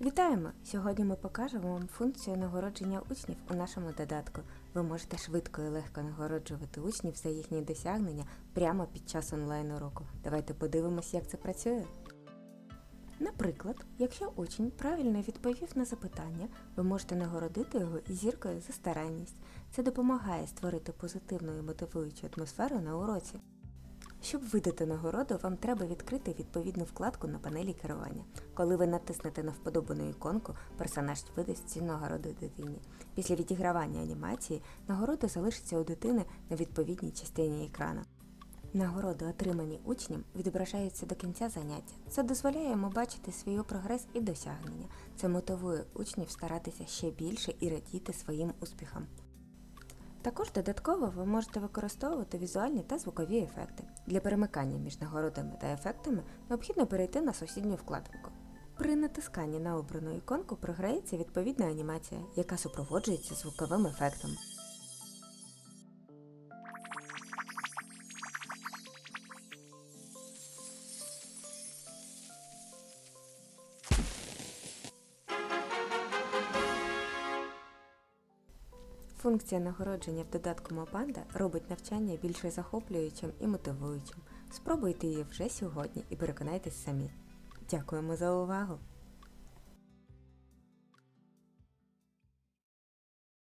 Вітаємо! Сьогодні ми покажемо вам функцію нагородження учнів у нашому додатку. Ви можете швидко і легко нагороджувати учнів за їхні досягнення прямо під час онлайн уроку. Давайте подивимось, як це працює. Наприклад, якщо учень правильно відповів на запитання, ви можете нагородити його зіркою за старанність. Це допомагає створити позитивну і мотивуючу атмосферу на уроці. Щоб видати нагороду, вам треба відкрити відповідну вкладку на панелі керування. Коли ви натиснете на вподобану іконку, персонаж видасть цю нагороду дитині. Після відігравання анімації нагорода залишиться у дитини на відповідній частині екрану. Нагороди, отримані учням, відображаються до кінця заняття. Це дозволяє йому бачити свій прогрес і досягнення. Це мотивує учнів старатися ще більше і радіти своїм успіхам. Також додатково ви можете використовувати візуальні та звукові ефекти. Для перемикання між нагородами та ефектами необхідно перейти на сусідню вкладинку. При натисканні на обрану іконку програється відповідна анімація, яка супроводжується звуковим ефектом. Функція нагородження в додатку Мопанда робить навчання більш захоплюючим і мотивуючим. Спробуйте її вже сьогодні і переконайтесь самі. Дякуємо за увагу!